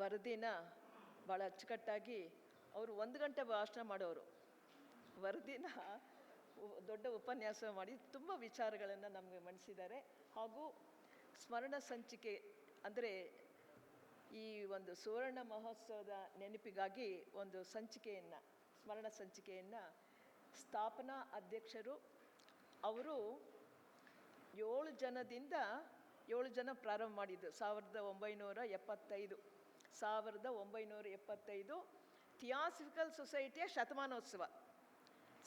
ವರದಿನ ಭಾಳ ಅಚ್ಚುಕಟ್ಟಾಗಿ ಅವರು ಒಂದು ಗಂಟೆ ಭಾಷಣ ಮಾಡೋರು. ವರದಿನ ದೊಡ್ಡ ಉಪನ್ಯಾಸ ಮಾಡಿ ತುಂಬ ವಿಚಾರಗಳನ್ನು ನಮಗೆ ಮಂಡಿಸಿದ್ದಾರೆ ಹಾಗೂ ಸ್ಮರಣ ಸಂಚಿಕೆ ಅಂದರೆ ಈ ಒಂದು ಸುವರ್ಣ ಮಹೋತ್ಸವದ ನೆನಪಿಗಾಗಿ ಒಂದು ಸಂಚಿಕೆಯನ್ನು, ಸ್ಮರಣ ಸಂಚಿಕೆಯನ್ನು ಸ್ಥಾಪನಾ ಅಧ್ಯಕ್ಷರು ಅವರು ಏಳು ಜನದಿಂದ ಏಳು ಜನ ಪ್ರಾರಂಭ ಮಾಡಿದ್ದು. ಸಾವಿರದ ಒಂಬೈನೂರ ಎಪ್ಪತ್ತೈದು. ಸಾವಿರದ ಒಂಬೈನೂರ ಎಪ್ಪತ್ತೈದು ಥಿಯಾಸಿಫಿಕಲ್ ಸೊಸೈಟಿಯ ಶತಮಾನೋತ್ಸವ.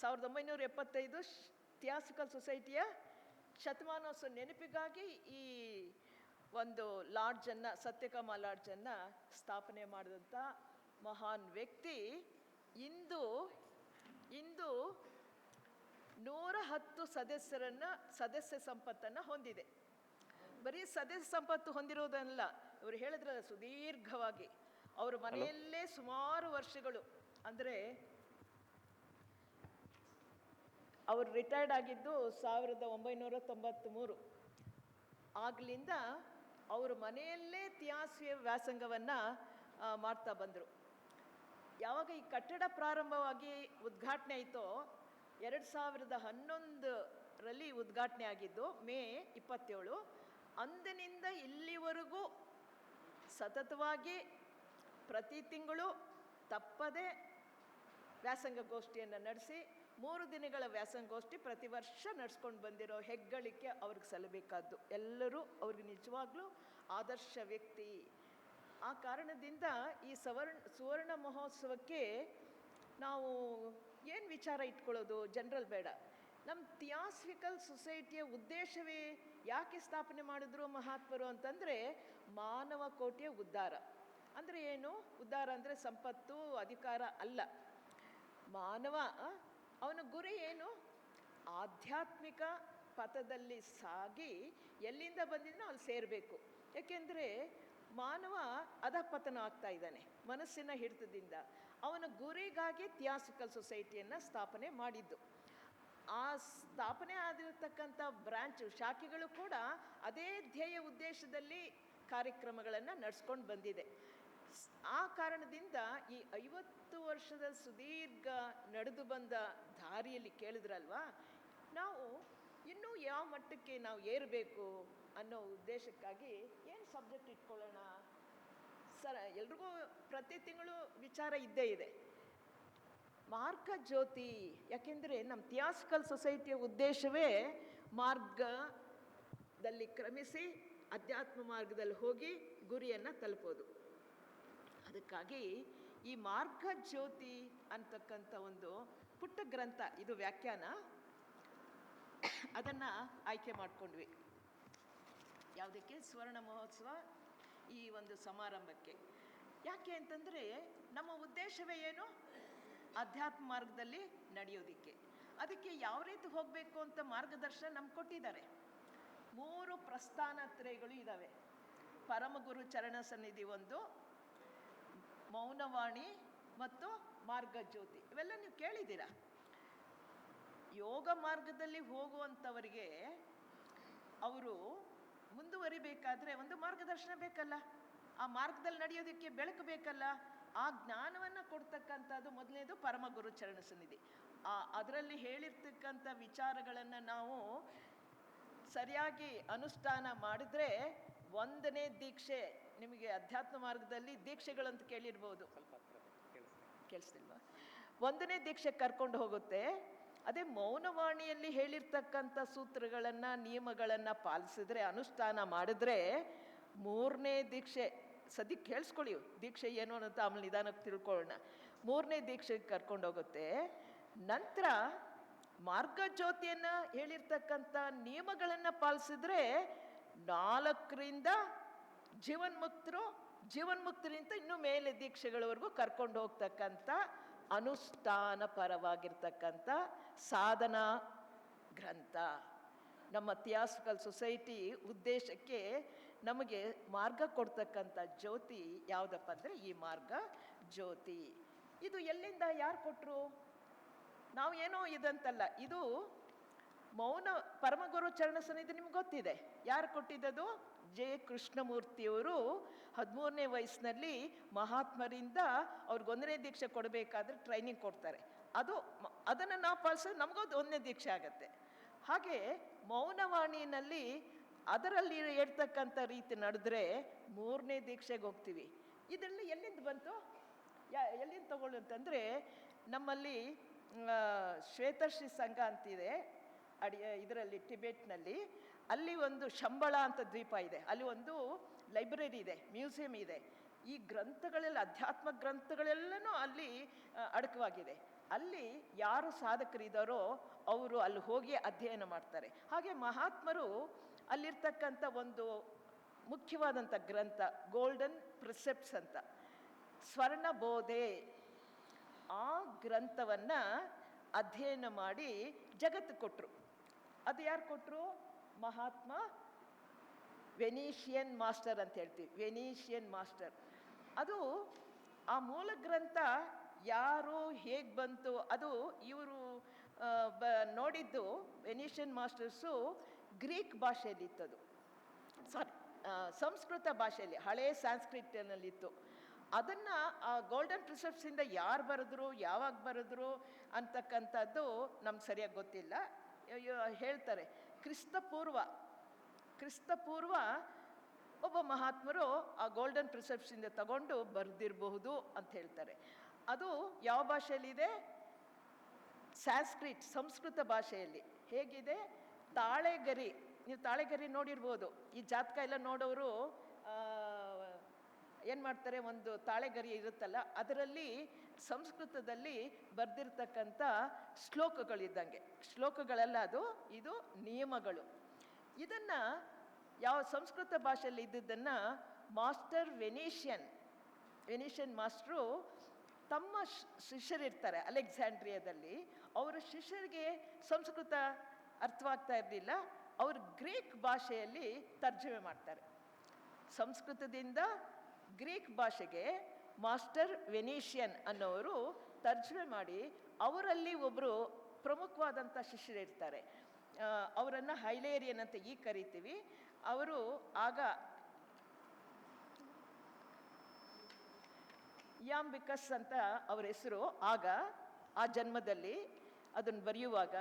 ಸಾವಿರದ ಒಂಬೈನೂರ ಎಪ್ಪತ್ತೈದು ಥಿಯಾಸಿಕಲ್ ಸೊಸೈಟಿಯ ಶತಮಾನೋತ್ಸವ ನೆನಪಿಗಾಗಿ ಈ ಒಂದು ಲಾಡ್ಜನ್ನು ಸತ್ಯಕಾಮ ಲಾಡ್ಜನ್ನು ಸ್ಥಾಪನೆ ಮಾಡಿದಂಥ ಮಹಾನ್ ವ್ಯಕ್ತಿ ಇಂದು ಇಂದು ನೂರ ಹತ್ತು ಸದಸ್ಯರನ್ನು, ಸದಸ್ಯ ಸಂಪತ್ತನ್ನು ಹೊಂದಿದೆ. ಬರೀ ಸದಸ್ಯ ಸಂಪತ್ತು ಹೊಂದಿರೋದಲ್ಲ ಇವರು ಹೇಳಿದ್ರಲ್ಲ ಸುದೀರ್ಘವಾಗಿ. ಅವರು ಮನೆಯಲ್ಲೇ ಸುಮಾರು ವರ್ಷಗಳು. ಅಂದರೆ ಅವರು ರಿಟೈರ್ಡ್ ಆಗಿದ್ದು ಸಾವಿರದ ಒಂಬೈನೂರ ತೊಂಬತ್ತ್ಮೂರು ಆಗಲಿಂದ ಅವ್ರ ಮನೆಯಲ್ಲೇ ತ್ಯಾಸ್ಯ ವ್ಯಾಸಂಗವನ್ನು ಮಾಡ್ತಾ ಬಂದರು. ಯಾವಾಗ ಈ ಕಟ್ಟಡ ಪ್ರಾರಂಭವಾಗಿ ಉದ್ಘಾಟನೆ ಆಯಿತೋ ಎರಡು ಸಾವಿರದ ಹನ್ನೊಂದರಲ್ಲಿ ಉದ್ಘಾಟನೆ ಆಗಿದ್ದು ಮೇ ಇಪ್ಪತ್ತೇಳು. ಅಂದಿನಿಂದ ಇಲ್ಲಿವರೆಗೂ ಸತತವಾಗಿ ಪ್ರತಿ ತಿಂಗಳು ತಪ್ಪದೆ ವ್ಯಾಸಂಗ ಗೋಷ್ಠಿಯನ್ನು ನಡೆಸಿ, ಮೂರು ದಿನಗಳ ವ್ಯಾಸಂಗೋಷ್ಠಿ ಪ್ರತಿ ವರ್ಷ ನಡೆಸ್ಕೊಂಡು ಬಂದಿರೋ ಹೆಗ್ಗಳಿಕೆ ಅವ್ರಿಗೆ ಸಲ್ಲಬೇಕಾದ್ದು ಎಲ್ಲರೂ ಅವ್ರಿಗೆ ನಿಜವಾಗ್ಲೂ ಆದರ್ಶ ವ್ಯಕ್ತಿ. ಆ ಕಾರಣದಿಂದ ಈ ಸವರ್ಣ, ಸುವರ್ಣ ಮಹೋತ್ಸವಕ್ಕೆ ನಾವು ಏನು ವಿಚಾರ ಇಟ್ಕೊಳ್ಳೋದು? ಜನರಲ್ ಬೇಡ. ನಮ್ಮ ಥಿಯಾಸ್ಫಿಕಲ್ ಸೊಸೈಟಿಯ ಉದ್ದೇಶವೇ ಯಾಕೆ ಸ್ಥಾಪನೆ ಮಾಡಿದ್ರು ಮಹಾತ್ಮರು ಅಂತಂದರೆ ಮಾನವ ಕೋಟಿಯ ಉದ್ಧಾರ. ಅಂದರೆ ಏನು? ಉದ್ಧಾರ ಅಂದರೆ ಸಂಪತ್ತು, ಅಧಿಕಾರ ಅಲ್ಲ. ಮಾನವ ಅವನ ಗುರಿ ಏನು? ಆಧ್ಯಾತ್ಮಿಕ ಪಥದಲ್ಲಿ ಸಾಗಿ ಎಲ್ಲಿಂದ ಬಂದಿದ್ದನೋ ಅಲ್ಲಿ ಸೇರಬೇಕು. ಯಾಕೆಂದರೆ ಮಾನವ ಅಧಪತನ ಆಗ್ತಾ ಇದ್ದಾನೆ, ಮನಸ್ಸಿನ ಹಿಡಿತದಿಂದ. ಅವನ ಗುರಿಗಾಗಿ ಥಿಯಾಸಿಕಲ್ ಸೊಸೈಟಿಯನ್ನು ಸ್ಥಾಪನೆ ಮಾಡಿದ್ದು. ಆ ಸ್ಥಾಪನೆ ಆಗಿರತಕ್ಕಂಥ ಬ್ರಾಂಚು, ಶಾಖೆಗಳು ಕೂಡ ಅದೇ ಧ್ಯೇಯ ಉದ್ದೇಶದಲ್ಲಿ ಕಾರ್ಯಕ್ರಮಗಳನ್ನು ನಡೆಸ್ಕೊಂಡು ಬಂದಿದೆ. ಆ ಕಾರಣದಿಂದ ಈ ಐವತ್ತು ವರ್ಷದ ಸುದೀರ್ಘ ನಡೆದು ಬಂದ ದಾರಿಯಲ್ಲಿ ಕೇಳಿದ್ರಲ್ವಾ? ನಾವು ಇನ್ನೂ ಯಾವ ಮಟ್ಟಕ್ಕೆ ನಾವು ಏರಬೇಕು ಅನ್ನೋ ಉದ್ದೇಶಕ್ಕಾಗಿ ಏನು ಸಬ್ಜೆಕ್ಟ್ ಇಟ್ಕೊಳ್ಳೋಣ? ಸರ, ಎಲ್ರಿಗೂ ಪ್ರತಿ ತಿಂಗಳು ವಿಚಾರ ಇದ್ದೇ ಇದೆ. ಮಾರ್ಗ ಜ್ಯೋತಿ, ಯಾಕೆಂದರೆ ನಮ್ಮ ಥಿಯಾಸಿಕಲ್ ಸೊಸೈಟಿಯ ಉದ್ದೇಶವೇ ಮಾರ್ಗದಲ್ಲಿ ಕ್ರಮಿಸಿ ಅಧ್ಯಾತ್ಮ ಮಾರ್ಗದಲ್ಲಿ ಹೋಗಿ ಗುರಿಯನ್ನು ತಲುಪೋದು. ಅದಕ್ಕಾಗಿ ಈ ಮಾರ್ಗ ಜ್ಯೋತಿ ಅಂತಕ್ಕಂಥ ಒಂದು ಪುಟ್ಟ ಗ್ರಂಥ, ಇದು ವ್ಯಾಖ್ಯಾನ. ಅದನ್ನು ಆಯ್ಕೆ ಮಾಡಿಕೊಂಡ್ವಿ. ಯಾವುದಕ್ಕೆ? ಸುವರ್ಣ ಮಹೋತ್ಸವ ಈ ಒಂದು ಸಮಾರಂಭಕ್ಕೆ. ಯಾಕೆ ಅಂತಂದರೆ ನಮ್ಮ ಉದ್ದೇಶವೇ ಏನು? ಅಧ್ಯಾತ್ಮ ಮಾರ್ಗದಲ್ಲಿ ನಡೆಯೋದಿಕ್ಕೆ. ಅದಕ್ಕೆ ಯಾವ ರೀತಿ ಹೋಗಬೇಕು ಅಂತ ಮಾರ್ಗದರ್ಶನ ನಮ್ಗೆ ಕೊಟ್ಟಿದ್ದಾರೆ. ಮೂರು ಪ್ರಸ್ಥಾನತ್ರಯಗಳು ಇದ್ದಾವೆ ಪರಮಗುರು ಚರಣ ಸನ್ನಿಧಿ ಒಂದು, ಮೌನವಾಣಿ ಮತ್ತು ಮಾರ್ಗಜ್ಯೋತಿ. ಇವೆಲ್ಲ ನೀವು ಕೇಳಿದ್ದೀರ? ಯೋಗ ಮಾರ್ಗದಲ್ಲಿ ಹೋಗುವಂಥವರಿಗೆ ಅವರು ಮುಂದುವರಿಬೇಕಾದ್ರೆ ಒಂದು ಮಾರ್ಗದರ್ಶನ ಬೇಕಲ್ಲ. ಆ ಮಾರ್ಗದಲ್ಲಿ ನಡೆಯೋದಕ್ಕೆ ಬೆಳಕು ಬೇಕಲ್ಲ. ಆ ಜ್ಞಾನವನ್ನು ಕೊಡ್ತಕ್ಕಂಥದ್ದು ಮೊದಲನೇದು ಪರಮಗುರು ಚರಣ ಸನ್ನಿಧಿ. ಆ, ಅದರಲ್ಲಿ ಹೇಳಿರ್ತಕ್ಕಂಥ ವಿಚಾರಗಳನ್ನು ನಾವು ಸರಿಯಾಗಿ ಅನುಷ್ಠಾನ ಮಾಡಿದ್ರೆ ಒಂದನೇ ದೀಕ್ಷೆ ನಿಮಗೆ ಅಧ್ಯಾತ್ಮ ಮಾರ್ಗದಲ್ಲಿ ದೀಕ್ಷೆಗಳಂತ ಕೇಳಿರ್ಬೋದು. ಕೇಳಿಸ್ತಿಲ್ವಾ? ಒಂದನೇ ದೀಕ್ಷೆ ಕರ್ಕೊಂಡು ಹೋಗುತ್ತೆ. ಅದೇ ಮೌನವಾಣಿಯಲ್ಲಿ ಹೇಳಿರ್ತಕ್ಕಂಥ ಸೂತ್ರಗಳನ್ನು ನಿಯಮಗಳನ್ನು ಪಾಲಿಸಿದ್ರೆ ಅನುಷ್ಠಾನ ಮಾಡಿದ್ರೆ ಮೂರನೇ ದೀಕ್ಷೆ ಸದ್ಯಕ್ಕೆ ಕೇಳಿಸ್ಕೊಳ್ಳಿ ದೀಕ್ಷೆ ಏನು ಅಂತ ಆಮೇಲೆ ನಿಧಾನಕ್ಕೆ ತಿಳ್ಕೊಳ್ಳೋಣ. ಮೂರನೇ ದೀಕ್ಷೆಗೆ ಕರ್ಕೊಂಡು ಹೋಗುತ್ತೆ. ನಂತರ ಮಾರ್ಗಜ್ಯೋತಿಯನ್ನು ಹೇಳಿರ್ತಕ್ಕಂಥ ನಿಯಮಗಳನ್ನು ಪಾಲಿಸಿದ್ರೆ ನಾಲ್ಕರಿಂದ ಜೀವನ್ಮುಕ್ತರು, ಜೀವನ್ಮುಕ್ತರಿಂದ ಇನ್ನೂ ಮೇಲೆ ದೀಕ್ಷೆಗಳವರೆಗೂ ಕರ್ಕೊಂಡು ಹೋಗ್ತಕ್ಕಂಥ ಅನುಷ್ಠಾನ ಪರವಾಗಿರ್ತಕ್ಕಂಥ ಸಾಧನಾ ಗ್ರಂಥ. ನಮ್ಮ ಥಿಯಾಸಿಕಲ್ ಸೊಸೈಟಿ ಉದ್ದೇಶಕ್ಕೆ ನಮಗೆ ಮಾರ್ಗ ಕೊಡ್ತಕ್ಕಂಥ ಜ್ಯೋತಿ ಯಾವುದಪ್ಪ ಅಂದರೆ ಈ ಮಾರ್ಗ ಜ್ಯೋತಿ ಇದು ಎಲ್ಲಿಂದ ಯಾರು ಕೊಟ್ಟರು ನಾವು ಏನೋ ಇದಂತಲ್ಲ, ಇದು ಮೌನ ಪರಮಗುರು ಚರಣ ಸನ್ನಿಧಿ ನಿಮ್ಗೆ ಗೊತ್ತಿದೆ. ಯಾರು ಕೊಟ್ಟಿದ್ದದು? ಜೆ ಕೃಷ್ಣಮೂರ್ತಿಯವರು ಹದಿಮೂರನೇ ವಯಸ್ಸಿನಲ್ಲಿ ಮಹಾತ್ಮರಿಂದ ಅವ್ರಿಗೊಂದನೇ ದೀಕ್ಷೆ ಕೊಡಬೇಕಾದ್ರೆ ಟ್ರೈನಿಂಗ್ ಕೊಡ್ತಾರೆ. ಅದು ಅದನ್ನು ನಾವು ಪಾಲಿಸೋದು ನಮಗದು ಒಂದನೇ ದೀಕ್ಷೆ ಆಗತ್ತೆ. ಹಾಗೆ ಮೌನವಾಣಿನಲ್ಲಿ ಅದರಲ್ಲಿ ಹೇಳ್ತಕ್ಕಂಥ ರೀತಿ ನಡೆದ್ರೆ ಮೂರನೇ ದೀಕ್ಷೆಗೆ ಹೋಗ್ತೀವಿ. ಇದೆಲ್ಲ ಎಲ್ಲಿಂದ ಬಂತು? ಯಾ, ಎಲ್ಲಿಂದ ತಗೊಳ್ಳು ಅಂತಂದರೆ ನಮ್ಮಲ್ಲಿ ಶ್ವೇತಶ್ರೀ ಸಂಘ ಅಂತಿದೆ, ಅಡಿ, ಇದರಲ್ಲಿ ಟಿಬೆಟ್ನಲ್ಲಿ. ಅಲ್ಲಿ ಒಂದು ಶಂಬಳ ಅಂತ ದ್ವೀಪ ಇದೆ. ಅಲ್ಲಿ ಒಂದು ಲೈಬ್ರರಿ ಇದೆ, ಮ್ಯೂಸಿಯಂ ಇದೆ. ಈ ಗ್ರಂಥಗಳೆಲ್ಲ, ಅಧ್ಯಾತ್ಮ ಗ್ರಂಥಗಳೆಲ್ಲನೂ ಅಲ್ಲಿ ಅಡಕವಾಗಿದೆ. ಅಲ್ಲಿ ಯಾರು ಸಾಧಕರಿದ್ದಾರೋ ಅವರು ಅಲ್ಲಿ ಹೋಗಿ ಅಧ್ಯಯನ ಮಾಡ್ತಾರೆ. ಹಾಗೆ ಮಹಾತ್ಮರು ಅಲ್ಲಿರ್ತಕ್ಕಂಥ ಒಂದು ಮುಖ್ಯವಾದಂಥ ಗ್ರಂಥ, ಗೋಲ್ಡನ್ ಪ್ರಿಸೆಪ್ಟ್ಸ್ ಅಂತ. ಸ್ವರ್ಣ ಬೋಧೆ ಆ ಗ್ರಂಥವನ್ನು ಅಧ್ಯಯನ ಮಾಡಿ ಜಗತ್ತು ಕೊಟ್ಟರು ಅದು ಯಾರು ಕೊಟ್ಟರು ಮಹಾತ್ಮ ವೆನೀಷಿಯನ್ ಮಾಸ್ಟರ್ ಅಂತ ಹೇಳ್ತೀವಿ. Venetian master. ಅದು ಆ ಮೂಲ ಗ್ರಂಥ ಯಾರು ಹೇಗೆ ಬಂತು, ಅದು ಇವರು ಬ, ನೋಡಿದ್ದು ವೆನೀಷಿಯನ್ ಮಾಸ್ಟರ್ಸು ಗ್ರೀಕ್ ಭಾಷೆಯಲ್ಲಿತ್ತದು. ಸಾರಿ ಸಂಸ್ಕೃತ ಭಾಷೆಯಲ್ಲಿ ಹಳೆಯ ಸ್ಯಾನ್ಸ್ಕ್ರಿಟ್ನಲ್ಲಿತ್ತು ಅದನ್ನು ಆ ಗೋಲ್ಡನ್ ಪ್ರಿಸೆಪ್ಟ್ಸಿಂದ ಯಾರು ಬರೆದ್ರು, ಯಾವಾಗ ಬರೆದ್ರು ಅಂತಕ್ಕಂಥದ್ದು ನಮ್ಗೆ ಸರಿಯಾಗಿ ಗೊತ್ತಿಲ್ಲ. ಹೇಳ್ತಾರೆ, ಕ್ರಿಸ್ತಪೂರ್ವ ಕ್ರಿಸ್ತಪೂರ್ವ ಕ್ರಿಸ್ತ ಪೂರ್ವ ಒಬ್ಬ ಮಹಾತ್ಮರು ಆ ಗೋಲ್ಡನ್ ಪ್ರಿಸೆಪ್ಟ್ಸಿಂದ ತಗೊಂಡು ಬರೆದಿರಬಹುದು ಅಂತ ಹೇಳ್ತಾರೆ. ಅದು ಯಾವ ಭಾಷೆಯಲ್ಲಿದೆ ಸ್ಯಾನ್ಸ್ಕ್ರಿಟ್ ಸಂಸ್ಕೃತ ಭಾಷೆಯಲ್ಲಿ. ಹೇಗಿದೆ? ತಾಳೆಗರಿ, ನೀವು ತಾಳೆಗರಿ ನೋಡಿರ್ಬೋದು. ಈ ಜಾತಕ ಎಲ್ಲ ನೋಡೋರು ಏನು ಮಾಡ್ತಾರೆ, ಒಂದು ತಾಳೆಗರಿ ಇರುತ್ತಲ್ಲ, ಅದರಲ್ಲಿ ಸಂಸ್ಕೃತದಲ್ಲಿ ಬರೆದಿರ್ತಕ್ಕಂಥ ಶ್ಲೋಕಗಳಿದ್ದಂಗೆ. ಶ್ಲೋಕಗಳೆಲ್ಲ ಅದು, ಇದು ನಿಯಮಗಳು. ಇದನ್ನು ಯಾವ ಸಂಸ್ಕೃತ ಭಾಷೆಯಲ್ಲಿ ಇದ್ದದ್ದನ್ನು ಮಾಸ್ಟರ್ ವೆನೀಷಿಯನ್, ವೆನಿಷಿಯನ್ ಮಾಸ್ಟ್ರು ತಮ್ಮ ಶಿಷ್ಯರಿರ್ತಾರೆ ಅಲೆಕ್ಸಾಂಡ್ರಿಯಾದಲ್ಲಿ. ಅವರ ಶಿಷ್ಯರಿಗೆ ಸಂಸ್ಕೃತ ಅರ್ಥವಾಗ್ತಾ ಇರಲಿಲ್ಲ. ಅವರು ಗ್ರೀಕ್ ಭಾಷೆಯಲ್ಲಿ ತರ್ಜಮೆ ಮಾಡ್ತಾರೆ. ಸಂಸ್ಕೃತದಿಂದ ಗ್ರೀಕ್ ಭಾಷೆಗೆ ಮಾಸ್ಟರ್ ವೆನೀಷಿಯನ್ ಅನ್ನೋರು ತರ್ಜುಮೆ ಮಾಡಿ ಅವರಲ್ಲಿ ಒಬ್ಬರು ಪ್ರಮುಖವಾದಂಥ ಶಿಷ್ಯರಿರ್ತಾರೆ ಅವರನ್ನು ಹೈಲೇರಿಯನ್ ಅಂತ ಈಗ ಕರಿತೀವಿ. ಅವರು ಆಗ ಯಾಂಬಿಕಸ್ ಅಂತ ಅವರ ಹೆಸರು. ಆಗ ಆ ಜನ್ಮದಲ್ಲಿ ಅದನ್ನು ಬರೆಯುವಾಗ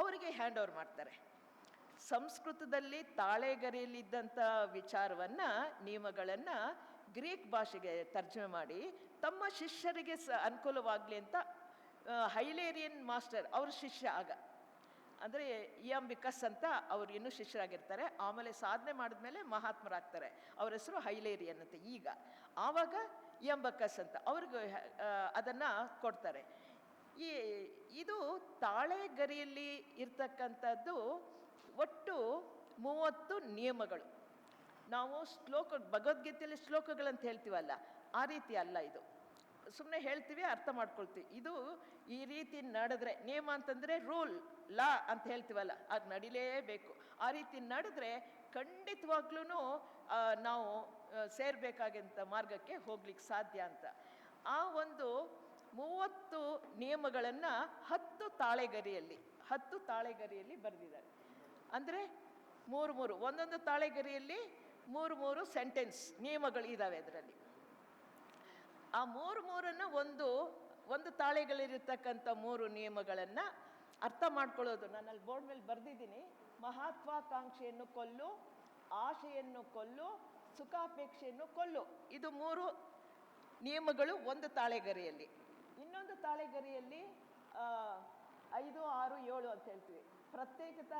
ಅವರಿಗೆ ಹ್ಯಾಂಡ್ ಓವರ್ ಮಾಡ್ತಾರೆ. ಸಂಸ್ಕೃತದಲ್ಲಿ ತಾಳೆಗರಿಯಲ್ಲಿದ್ದಂಥ ವಿಚಾರವನ್ನು, ನಿಯಮಗಳನ್ನು ಗ್ರೀಕ್ ಭಾಷೆಗೆ ತರ್ಜಮೆ ಮಾಡಿ ತಮ್ಮ ಶಿಷ್ಯರಿಗೆ ಸ ಅನುಕೂಲವಾಗಲಿ ಅಂತ ಹೈಲೇರಿಯನ್ ಮಾಸ್ಟರ್ ಅವ್ರ ಶಿಷ್ಯ ಆಗ. ಅಂದರೆ ಇಯಾಂಬಿಕಸ್ ಅಂತ ಅವರು ಇನ್ನೂ ಶಿಷ್ಯರಾಗಿರ್ತಾರೆ. ಆಮೇಲೆ ಸಾಧನೆ ಮಾಡಿದ್ಮೇಲೆ ಮಹಾತ್ಮರಾಗ್ತಾರೆ. ಅವರ ಹೆಸರು ಹೈಲೇರಿಯನ್ ಅಂತ ಈಗ. ಆವಾಗ ಇಯಾಂಬಕಸ್ ಅಂತ ಅವ್ರಿಗೆ ಅದನ್ನು ಕೊಡ್ತಾರೆ. ಈ, ಇದು ತಾಳೆಗರಿಯಲ್ಲಿ ಇರ್ತಕ್ಕಂಥದ್ದು ಒಟ್ಟು ಮೂವತ್ತು ನಿಯಮಗಳು. ನಾವು ಶ್ಲೋಕ, ಭಗವದ್ಗೀತೆಯಲ್ಲಿ ಶ್ಲೋಕಗಳಂತ ಹೇಳ್ತೀವಲ್ಲ, ಆ ರೀತಿ ಅಲ್ಲ ಇದು. ಸುಮ್ಮನೆ ಹೇಳ್ತೀವಿ, ಅರ್ಥ ಮಾಡ್ಕೊಳ್ತೀವಿ. ಇದು ಈ ರೀತಿ ನಡೆದ್ರೆ, ನಿಯಮ ಅಂತಂದರೆ ರೂಲ್, ಲಾ ಅಂತ ಹೇಳ್ತೀವಲ್ಲ, ಅದು ನಡಿಲೇಬೇಕು. ಆ ರೀತಿ ನಡೆದ್ರೆ ಖಂಡಿತವಾಗ್ಲೂ ನಾವು ಸೇರಬೇಕಾಗಿಂತ ಮಾರ್ಗಕ್ಕೆ ಹೋಗ್ಲಿಕ್ಕೆ ಸಾಧ್ಯ ಅಂತ. ಆ ಒಂದು ಮೂವತ್ತು ನಿಯಮಗಳನ್ನು ಹತ್ತು ತಾಳೆಗರಿಯಲ್ಲಿ ಹತ್ತು ತಾಳೆಗರಿಯಲ್ಲಿ ಬರೆದಿದ್ದಾರೆ. ಅಂದರೆ ಮೂರು ಮೂರು, ಒಂದೊಂದು ತಾಳೆಗರಿಯಲ್ಲಿ ಮೂರು ಮೂರು ಸೆಂಟೆನ್ಸ್ ನಿಯಮಗಳು ಇದ್ದಾವೆ ಅದರಲ್ಲಿ. ಆ ಮೂರು ಮೂರನ್ನು ಒಂದು ಒಂದು ತಾಳೆಗಳಿರತಕ್ಕಂಥ ಮೂರು ನಿಯಮಗಳನ್ನು ಅರ್ಥ ಮಾಡ್ಕೊಳ್ಳೋದು. ನಾನು ಅಲ್ಲಿ ಬೋರ್ಡ್ ಮೇಲೆ ಬರೆದಿದ್ದೀನಿ. ಮಹತ್ವಾಕಾಂಕ್ಷೆಯನ್ನು ಕೊಲ್ಲು, ಆಶೆಯನ್ನು ಕೊಲ್ಲು, ಸುಖಾಪೇಕ್ಷೆಯನ್ನು ಕೊಲ್ಲು. ಇದು ಮೂರು ನಿಯಮಗಳು ಒಂದು ತಾಳೆಗರಿಯಲ್ಲಿ. ಇನ್ನೊಂದು ತಾಳೆಗರಿಯಲ್ಲಿ ಐದು, ಆರು, ಏಳು ಅಂತ ಹೇಳ್ತೀವಿ. ಪ್ರತ್ಯೇಕತಾ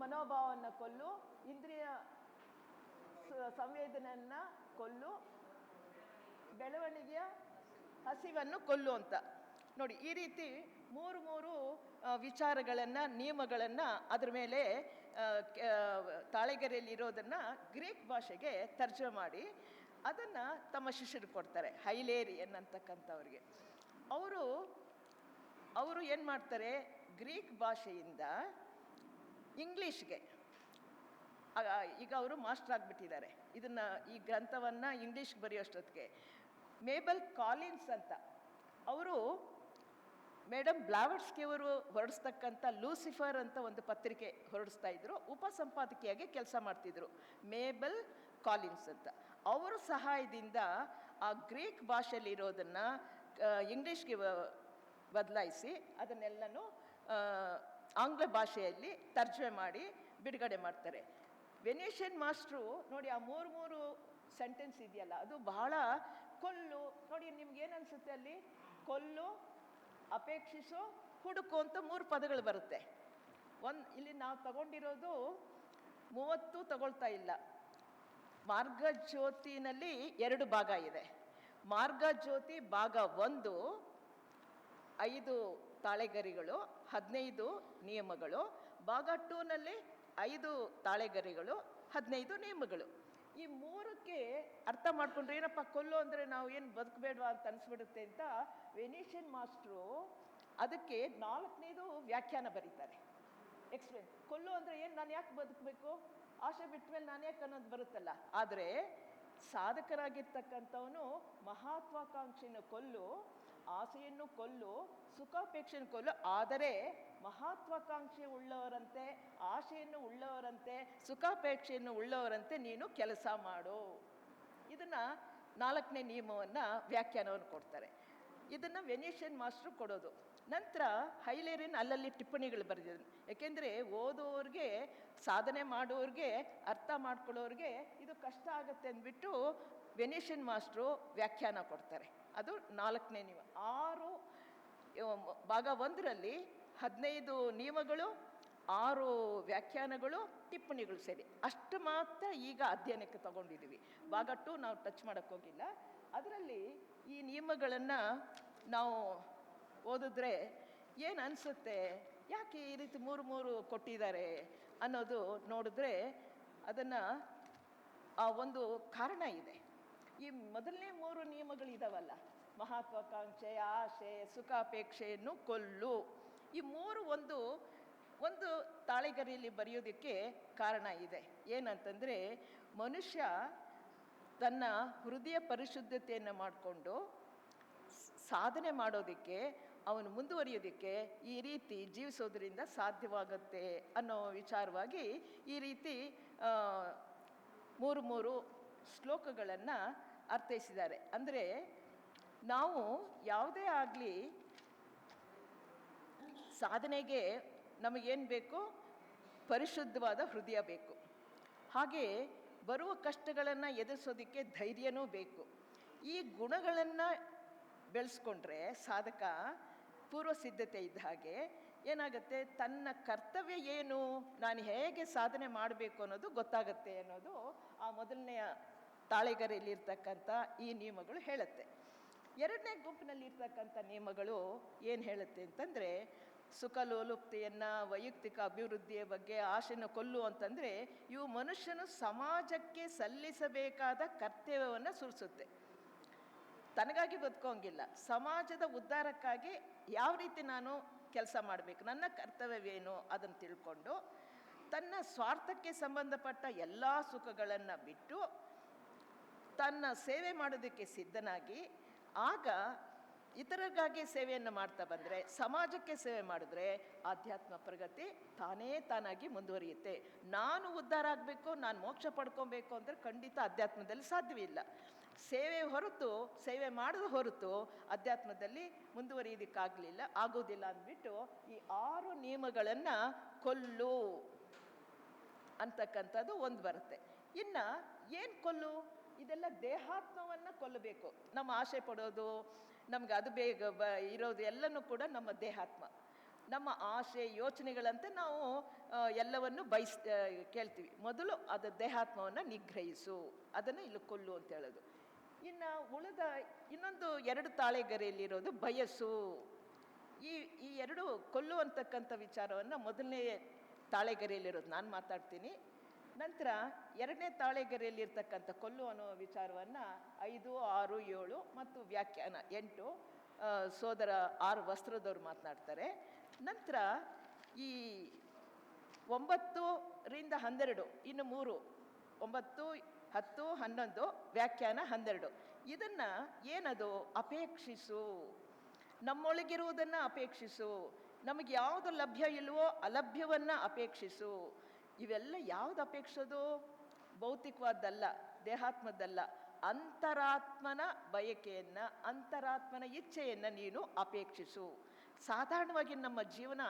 ಮನೋಭಾವವನ್ನು ಕೊಲ್ಲು, ಇಂದ್ರಿಯ ಸಂವೇದನೆಯನ್ನ ಕೊಲ್ಲು, ಬೆಳವಣಿಗೆಯ ಹಸಿವನ್ನು ಕೊಲ್ಲು ಅಂತ. ನೋಡಿ, ಈ ರೀತಿ ಮೂರು ಮೂರು ವಿಚಾರಗಳನ್ನು, ನಿಯಮಗಳನ್ನು ಅದ್ರ ಮೇಲೆ ತಾಳೆಗೆರೆಯಲ್ಲಿರೋದನ್ನು ಗ್ರೀಕ್ ಭಾಷೆಗೆ ತರ್ಜಮೆ ಮಾಡಿ ಅದನ್ನು ತಮ್ಮ ಶಿಷ್ಯರು ಕೊಡ್ತಾರೆ, ಹೈಲೇರಿಯನ್ ಅಂತಕ್ಕಂಥವ್ರಿಗೆ. ಅವರು ಅವರು ಏನು ಮಾಡ್ತಾರೆ, ಗ್ರೀಕ್ ಭಾಷೆಯಿಂದ ಇಂಗ್ಲೀಷ್ಗೆ ಈಗ ಅವರು ಮಾಸ್ಟರ್ ಆಗಿಬಿಟ್ಟಿದ್ದಾರೆ. ಇದನ್ನು ಈ ಗ್ರಂಥವನ್ನು ಇಂಗ್ಲೀಷ್ಗೆ ಬರೆಯೋಷ್ಟೊತ್ತಿಗೆ. ಮೇಬಲ್ ಕಾಲಿನ್ಸ್ ಅಂತ. ಅವರು ಮೇಡಮ್ ಬ್ಲಾವರ್ಸ್ಕಿಯವರು ಹೊರಡಿಸ್ತಕ್ಕಂಥ ಲೂಸಿಫರ್ ಅಂತ ಒಂದು ಪತ್ರಿಕೆ ಹೊರಡಿಸ್ತಾ ಇದ್ರು. ಉಪಸಂಪಾದಕಿಯಾಗಿ ಕೆಲಸ ಮಾಡ್ತಿದ್ರು. ಮೇಬಲ್ ಕಾಲಿನ್ಸ್ ಅಂತ. ಅವರ ಸಹಾಯದಿಂದ ಆ ಗ್ರೀಕ್ ಭಾಷೆಯಲ್ಲಿರೋದನ್ನು ಇಂಗ್ಲೀಷ್ಗೆ ಬದಲಾಯಿಸಿ ಅದನ್ನೆಲ್ಲನೂ ಆಂಗ್ಲ ಭಾಷೆಯಲ್ಲಿ ತರ್ಜಮೆ ಮಾಡಿ ಬಿಡುಗಡೆ ಮಾಡ್ತಾರೆ. ವೆನೇಷಿಯನ್ ಮಾಸ್ಟ್ರು ನೋಡಿ ಆ ಮೂರು ಮೂರು ಸೆಂಟೆನ್ಸ್ ಇದೆಯಲ್ಲ, ಅದು ಬಹಳ ಕೊಲ್ಲು. ನೋಡಿ ನಿಮ್ಗೆ ಏನು ಅನ್ಸುತ್ತೆ ಅಲ್ಲಿ? ಕೊಲ್ಲು, ಅಪೇಕ್ಷಿಸು, ಹುಡುಕು ಅಂತ ಮೂರು ಪದಗಳು ಬರುತ್ತೆ. ಒಂದು, ಇಲ್ಲಿ ನಾವು ತಗೊಂಡಿರೋದು ಮೂವತ್ತು ತಗೊಳ್ತಾ ಇಲ್ಲ. ಮಾರ್ಗಜ್ಯೋತಿನಲ್ಲಿ ಎರಡು ಭಾಗ ಇದೆ. ಮಾರ್ಗಜ್ಯೋತಿ ಭಾಗ ಒಂದು, ಐದು ತಾಳೆಗರಿಗಳು, ಹದಿನೈದು ನಿಯಮಗಳು. ಭಾಗ ಟೂನಲ್ಲಿ ಐದು ತಾಳೆಗರಿಗಳು, ಹದಿನೈದು ನಿಯಮಗಳು ಈ ಮೂರಕ್ಕೆ ಅರ್ಥ ಮಾಡ್ಕೊಂಡ್ರೆ ಏನಪ್ಪ, ಕೊಲ್ಲು ಅಂದರೆ ನಾವು ಏನು ಬದುಕಬೇಡವಾ ಅಂತ ಅನಿಸ್ಬಿಡುತ್ತೆ ಅಂತ ವೆನಿಷಿಯನ್ ಮಾಸ್ಟ್ರು ಅದಕ್ಕೆ ನಾಲ್ಕನೇದು ವ್ಯಾಖ್ಯಾನ ಬರೀತಾರೆ. ಎಕ್ಸ್ಪ್ಲೇನ್ ಕೊಲ್ಲು ಅಂದರೆ ಏನು, ನಾನು ಯಾಕೆ ಬದುಕಬೇಕು? ಆಸೆ ಬಿಟ್ಟ ಮೇಲೆ ನಾನು ಯಾಕೆ ಅನ್ನೋದು ಬರುತ್ತಲ್ಲ. ಆದರೆ ಸಾಧಕರಾಗಿರ್ತಕ್ಕಂಥವನು ಮಹತ್ವಾಕಾಂಕ್ಷೆಯನ್ನು ಕೊಲ್ಲು, ಆಸೆಯನ್ನು ಕೊಲ್ಲು, ಸುಖಾಪೇಕ್ಷೆಯನ್ನು ಕೊಲ್ಲು, ಆದರೆ ಮಹತ್ವಾಕಾಂಕ್ಷೆ ಉಳ್ಳವರಂತೆ, ಆಶೆಯನ್ನು ಉಳ್ಳವರಂತೆ, ಸುಖಾಪೇಕ್ಷೆಯನ್ನು ಉಳ್ಳವರಂತೆ ನೀನು ಕೆಲಸ ಮಾಡು. ಇದನ್ನ ನಾಲ್ಕನೇ ನಿಯಮವನ್ನು ವ್ಯಾಖ್ಯಾನವನ್ನು ಕೊಡ್ತಾರೆ. ಇದನ್ನು ವೆನೇಷಿಯನ್ ಮಾಸ್ಟ್ರು ಕೊಡೋದು. ನಂತರ ಹೈಲೇರಿಯನ್ ಅಲ್ಲಲ್ಲಿ ಟಿಪ್ಪಣಿಗಳು ಬರೆದಿದ್ರು ಯಾಕೆಂದರೆ ಓದೋರಿಗೆ, ಸಾಧನೆ ಮಾಡೋರಿಗೆ, ಅರ್ಥ ಮಾಡ್ಕೊಳ್ಳೋರಿಗೆ ಇದು ಕಷ್ಟ ಆಗುತ್ತೆ ಅಂದ್ಬಿಟ್ಟು ವೆನೇಷಿಯನ್ ಮಾಸ್ಟ್ರು ವ್ಯಾಖ್ಯಾನ ಕೊಡ್ತಾರೆ. ಅದು ನಾಲ್ಕನೇ ನಿಯಮ. ಆರು, ಭಾಗ ಒಂದರಲ್ಲಿ ಹದಿನೈದು ನಿಯಮಗಳು, ಆರು ವ್ಯಾಖ್ಯಾನಗಳು, ಟಿಪ್ಪಣಿಗಳು ಸೇರಿ. ಅಷ್ಟು ಮಾತ್ರ ಈಗ ಅಧ್ಯಯನಕ್ಕೆ ತಗೊಂಡಿದ್ದೀವಿ. ಭಾಗ ಟು ನಾವು ಟಚ್ ಮಾಡಕ್ಕೆ ಹೋಗಿಲ್ಲ. ಅದರಲ್ಲಿ ಈ ನಿಯಮಗಳನ್ನು ನಾವು ಓದಿದ್ರೆ ಏನು ಅನಿಸುತ್ತೆ? ಯಾಕೆ ಈ ರೀತಿ ಮೂರು ಮೂರು ಕೊಟ್ಟಿದ್ದಾರೆ ಅನ್ನೋದು ನೋಡಿದ್ರೆ ಅದನ್ನು ಆ ಒಂದು ಕಾರಣ ಇದೆ. ಈ ಮೊದಲನೇ ಮೂರು ನಿಯಮಗಳಿದಾವಲ್ಲ, ಮಹತ್ವಾಕಾಂಕ್ಷೆ, ಆಶೆ, ಸುಖಾಪೇಕ್ಷೆಯನ್ನು ಕೊಲ್ಲು. ಈ ಮೂರು ಒಂದು ಒಂದು ತಾಳೆಗರಿಯಲ್ಲಿ ಬರೆಯೋದಕ್ಕೆ ಕಾರಣ ಇದೆ. ಏನಂತಂದರೆ, ಮನುಷ್ಯ ತನ್ನ ಹೃದಯ ಪರಿಶುದ್ಧತೆಯನ್ನು ಮಾಡಿಕೊಂಡು ಸಾಧನೆ ಮಾಡೋದಕ್ಕೆ, ಅವನು ಮುಂದುವರಿಯೋದಕ್ಕೆ ಈ ರೀತಿ ಜೀವಿಸೋದ್ರಿಂದ ಸಾಧ್ಯವಾಗುತ್ತೆ ಅನ್ನೋ ವಿಚಾರವಾಗಿ ಈ ರೀತಿ ಮೂರು ಮೂರು ಶ್ಲೋಕಗಳನ್ನು ಅರ್ಥೈಸಿದ್ದಾರೆ. ಅಂದರೆ, ನಾವು ಯಾವುದೇ ಆಗಲಿ ಸಾಧನೆಗೆ ನಮಗೇನು ಬೇಕು? ಪರಿಶುದ್ಧವಾದ ಹೃದಯ ಬೇಕು. ಹಾಗೆ ಬರುವ ಕಷ್ಟಗಳನ್ನು ಎದುರಿಸೋದಕ್ಕೆ ಧೈರ್ಯನೂ ಬೇಕು. ಈ ಗುಣಗಳನ್ನು ಬೆಳೆಸ್ಕೊಂಡ್ರೆ ಸಾಧಕ ಪೂರ್ವ ಸಿದ್ಧತೆ ಇದ್ದ ಹಾಗೆ ಏನಾಗುತ್ತೆ? ತನ್ನ ಕರ್ತವ್ಯ ಏನು? ನಾನು ಹೇಗೆ ಸಾಧನೆ ಮಾಡಬೇಕು ಅನ್ನೋದು ಗೊತ್ತಾಗುತ್ತೆ ಅನ್ನೋದು ಆ ಮೊದಲನೆಯ ತಾಳೆಗರೆಯಲ್ಲಿರ್ತಕ್ಕಂಥ ಈ ನಿಯಮಗಳು ಹೇಳುತ್ತೆ. ಎರಡನೇ ಗುಂಪಿನಲ್ಲಿರ್ತಕ್ಕಂಥ ನಿಯಮಗಳು ಏನು ಹೇಳುತ್ತೆ ಅಂತಂದರೆ ಸುಖ ಲೋಲುಪ್ತಿಯನ್ನು, ವೈಯಕ್ತಿಕ ಅಭಿವೃದ್ಧಿಯ ಬಗ್ಗೆ ಆಶೆಯನ್ನು ಕೊಲ್ಲು ಅಂತಂದರೆ, ಇವು ಮನುಷ್ಯನು ಸಮಾಜಕ್ಕೆ ಸಲ್ಲಿಸಬೇಕಾದ ಕರ್ತವ್ಯವನ್ನು ಸುರಿಸುತ್ತೆ. ತನಗಾಗಿ ಬದುಕೋಂಗಿಲ್ಲ. ಸಮಾಜದ ಉದ್ಧಾರಕ್ಕಾಗಿ ಯಾವ ರೀತಿ ನಾನು ಕೆಲಸ ಮಾಡಬೇಕು, ನನ್ನ ಕರ್ತವ್ಯವೇನು ಅದನ್ನು ತಿಳ್ಕೊಂಡು, ತನ್ನ ಸ್ವಾರ್ಥಕ್ಕೆ ಸಂಬಂಧಪಟ್ಟ ಎಲ್ಲ ಸುಖಗಳನ್ನು ಬಿಟ್ಟು, ತನ್ನ ಸೇವೆ ಮಾಡೋದಕ್ಕೆ ಸಿದ್ಧನಾಗಿ, ಆಗ ಇತರರಿಗಾಗಿ ಸೇವೆಯನ್ನು ಮಾಡ್ತಾ ಬಂದರೆ, ಸಮಾಜಕ್ಕೆ ಸೇವೆ ಮಾಡಿದ್ರೆ ಆಧ್ಯಾತ್ಮ ಪ್ರಗತಿ ತಾನೇ ತಾನಾಗಿ ಮುಂದುವರಿಯುತ್ತೆ. ನಾನು ಉದ್ಧಾರ ಆಗಬೇಕು, ನಾನು ಮೋಕ್ಷ ಪಡ್ಕೊಬೇಕು ಅಂದರೆ ಖಂಡಿತ ಅಧ್ಯಾತ್ಮದಲ್ಲಿ ಸಾಧ್ಯವಿಲ್ಲ ಸೇವೆ ಹೊರತು, ಸೇವೆ ಮಾಡದ ಹೊರತು ಅಧ್ಯಾತ್ಮದಲ್ಲಿ ಮುಂದುವರಿಯೋದಕ್ಕಾಗಲಿಲ್ಲ ಆಗೋದಿಲ್ಲ ಅಂದ್ಬಿಟ್ಟು ಈ ಆರು ನಿಯಮಗಳನ್ನು ಕೊಲ್ಲು ಅಂತಕ್ಕಂಥದ್ದು ಒಂದು ಬರುತ್ತೆ. ಇನ್ನು ಏನು ಕೊಲ್ಲು? ಇದೆಲ್ಲ ದೇಹಾತ್ಮವನ್ನು ಕೊಲ್ಲಬೇಕು ನಮ್ಮ ಆಸೆ ಪಡೋದು ನಮ್ಗೆ ಅದು ಬೇಗ ಬ ಇರೋದು ಎಲ್ಲನೂ ಕೂಡ ನಮ್ಮ ದೇಹಾತ್ಮ. ನಮ್ಮ ಆಸೆ ಯೋಚನೆಗಳಂತೆ ನಾವು ಎಲ್ಲವನ್ನು ಬಯಸ್ ಕೇಳ್ತೀವಿ. ಮೊದಲು ಅದು ದೇಹಾತ್ಮವನ್ನು ನಿಗ್ರಹಿಸು, ಅದನ್ನು ಇಲ್ಲಿ ಕೊಲ್ಲು ಅಂತ ಹೇಳೋದು. ಇನ್ನು ಉಳಿದ ಇನ್ನೊಂದು ಎರಡು ತಾಳೆಗರೆಯಲ್ಲಿರೋದು ಬಯಸು. ಈ ಈ ಎರಡು ಕೊಲ್ಲು ಅಂತಕ್ಕಂಥ ವಿಚಾರವನ್ನು ಮೊದಲನೇ ತಾಳೆಗರೆಯಲ್ಲಿರೋದು. ನಾನು ಮಾತಾಡ್ತೀನಿ. ನಂತರ ಎರಡನೇ ತಾಳೆಗೆರೆಯಲ್ಲಿರ್ತಕ್ಕಂಥ ಕೊಲ್ಲು ಅನ್ನೋ ವಿಚಾರವನ್ನು ಐದು, ಆರು, ಏಳು ಮತ್ತು ವ್ಯಾಖ್ಯಾನ ಎಂಟು ಸೋದರ ಆರು ವಸ್ತ್ರದವರು ಮಾತನಾಡ್ತಾರೆ. ನಂತರ ಈ ಒಂಬತ್ತರಿಂದ ಹನ್ನೆರಡು, ಇನ್ನು ಮೂರು, ಒಂಬತ್ತು, ಹತ್ತು, ಹನ್ನೊಂದು, ವ್ಯಾಖ್ಯಾನ ಹನ್ನೆರಡು. ಇದನ್ನು ಏನದು? ಅಪೇಕ್ಷಿಸು. ನಮ್ಮೊಳಗಿರುವುದನ್ನು ಅಪೇಕ್ಷಿಸು. ನಮಗೆ ಯಾವುದು ಲಭ್ಯ ಇಲ್ವೋ ಅಲಭ್ಯವನ್ನು ಅಪೇಕ್ಷಿಸು. ಇವೆಲ್ಲ ಯಾವ್ದು ಅಪೇಕ್ಷದು? ಭೌತಿಕವಾದ್ದಲ್ಲ, ದೇಹಾತ್ಮದ್ದಲ್ಲ. ಅಂತರಾತ್ಮನ ಬಯಕೆಯನ್ನ, ಅಂತರಾತ್ಮನ ಇಚ್ಛೆಯನ್ನ ನೀನು ಅಪೇಕ್ಷಿಸು. ಸಾಧಾರಣವಾಗಿ ನಮ್ಮ ಜೀವನ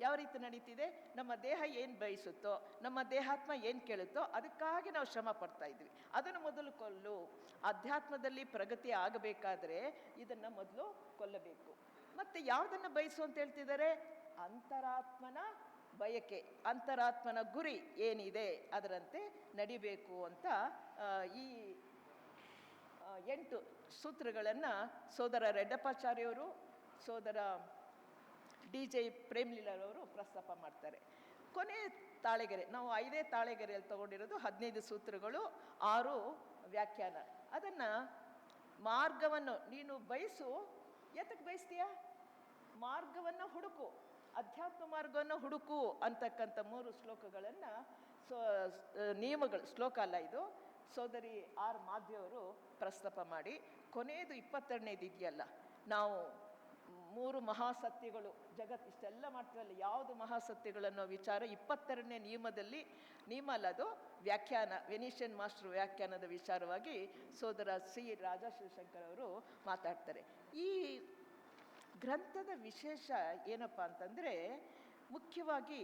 ಯಾವ ರೀತಿ ನಡೀತಿದೆ? ನಮ್ಮ ದೇಹ ಏನು ಬಯಸುತ್ತೋ, ನಮ್ಮ ದೇಹಾತ್ಮ ಏನು ಕೇಳುತ್ತೋ ಅದಕ್ಕಾಗಿ ನಾವು ಶ್ರಮ ಪಡ್ತಾ ಇದ್ವಿ. ಅದನ್ನು ಮೊದಲು ಕೊಲ್ಲು. ಅಧ್ಯಾತ್ಮದಲ್ಲಿ ಪ್ರಗತಿ ಆಗಬೇಕಾದ್ರೆ ಇದನ್ನು ಮೊದಲು ಕೊಲ್ಲಬೇಕು. ಮತ್ತೆ ಯಾವುದನ್ನು ಬಯಸು ಅಂತ ಹೇಳ್ತಿದ್ದಾರೆ? ಅಂತರಾತ್ಮನ ಬಯಕೆ ಅಂತರಾತ್ಮನ ಗುರಿ ಏನಿದೆ ಅದರಂತೆ ನಡಿಬೇಕು ಅಂತ ಈ ಎಂಟು ಸೂತ್ರಗಳನ್ನು ಸೋದರ ರೆಡ್ಡಪ್ಪಾಚಾರ್ಯವರು, ಸೋದರ ಡಿ ಜೆ ಪ್ರೇಮ್ಲೀಲರವರು ಪ್ರಸ್ತಾಪ ಮಾಡ್ತಾರೆ. ಕೊನೆ ತಾಳೆಗೆರೆ, ನಾವು ಐದೇ ತಾಳೆಗೆರೆಯಲ್ಲಿ ತಗೊಂಡಿರೋದು ಹದಿನೈದು ಸೂತ್ರಗಳು, ಆರು ವ್ಯಾಖ್ಯಾನ. ಅದನ್ನು ಮಾರ್ಗವನ್ನು ನೀನು ಬಯಸು. ಎತ್ತಕ್ಕೆ ಬಯಸ್ತೀಯ? ಮಾರ್ಗವನ್ನು ಹುಡುಕು. ಅಧ್ಯಾತ್ಮ ಮಾರ್ಗವನ್ನು ಹುಡುಕು ಅಂತಕ್ಕಂಥ ಮೂರು ಶ್ಲೋಕಗಳನ್ನು ಸೊ ನಿಯಮಗಳು, ಶ್ಲೋಕ ಅಲ್ಲ ಇದು. ಸೋದರಿ ಆರ್ ಮಾಧ್ಯವರು ಪ್ರಸ್ತಾಪ ಮಾಡಿ ಕೊನೆಯದು ಇಪ್ಪತ್ತೆರಡನೇದು ಇದೆಯಲ್ಲ, ನಾವು ಮೂರು ಮಹಾಸತ್ಯಗಳು, ಜಗತ್ ಇಷ್ಟೆಲ್ಲ ಮಾಡ್ತೀವಲ್ಲ, ಯಾವುದು ಮಹಾಸತ್ಯಗಳು ಅನ್ನೋ ವಿಚಾರ ಇಪ್ಪತ್ತೆರಡನೇ ನಿಯಮದಲ್ಲಿ, ನಿಯಮ ಅಲ್ಲ ಅದು, ವ್ಯಾಖ್ಯಾನ, ವೆನಿಷಿಯನ್ ಮಾಸ್ಟರ್ ವ್ಯಾಖ್ಯಾನದ ವಿಚಾರವಾಗಿ ಸೋದರ ಸಿ ರಾಜಾ ಶಿವಶಂಕರ್ ಅವರು ಮಾತಾಡ್ತಾರೆ. ಈ ಗ್ರಂಥದ ವಿಶೇಷ ಏನಪ್ಪ ಅಂತಂದರೆ ಮುಖ್ಯವಾಗಿ